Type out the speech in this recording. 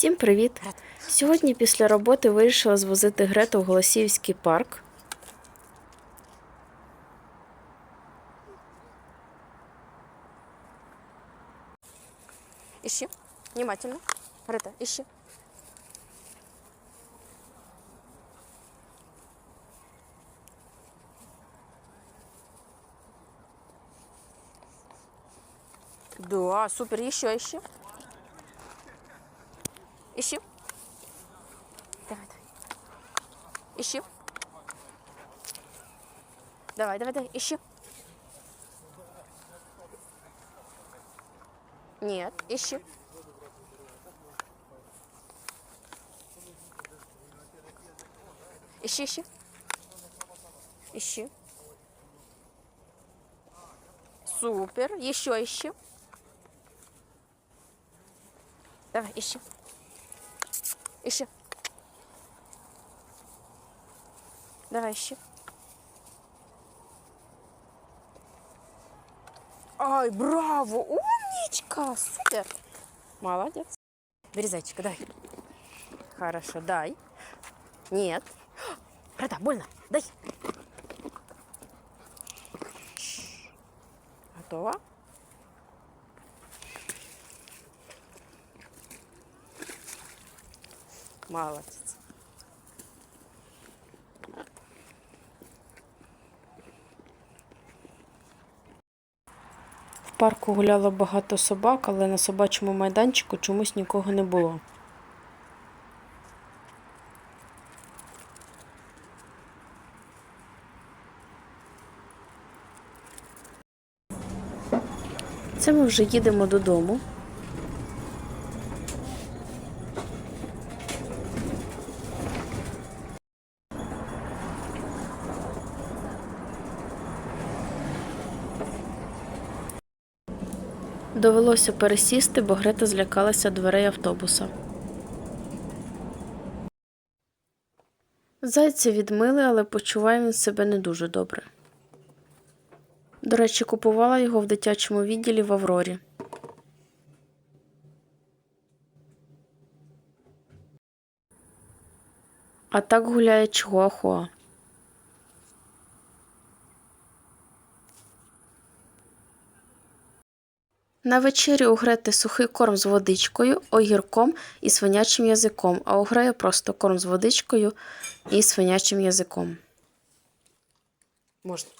Всім привіт! Сьогодні після роботи вирішила звозити Грету в Голосіївський парк. Ищи. Внимательно. Грета, ищи. Да, супер. Еще ищи. Ищи. Давай, давай. Ищи. Давай, давай, давай, ищи. Нет, ищи. Ищи, ищи. Ищи. Супер. Еще ищи. Давай, ищи. Ищи. Давай, ищи. Ай, браво! Умничка! Супер! Молодец. Бери зайчика, дай. Хорошо, дай. Нет. Брата, больно. Дай. Готово? Молодец. В парку гуляло багато собак, але на собачому майданчику чомусь нікого не було. Це ми вже їдемо додому. Довелося пересісти, бо Грета злякалася дверей автобуса. Зайця відмили, але почуває він себе не дуже добре. До речі, купувала його в дитячому відділі в Аврорі. А так гуляє Чихуахуа. На вечерю у сухий корм з водичкою, огірком і свинячим язиком, а угрею просто корм з водичкою і свинячим язиком. Можно.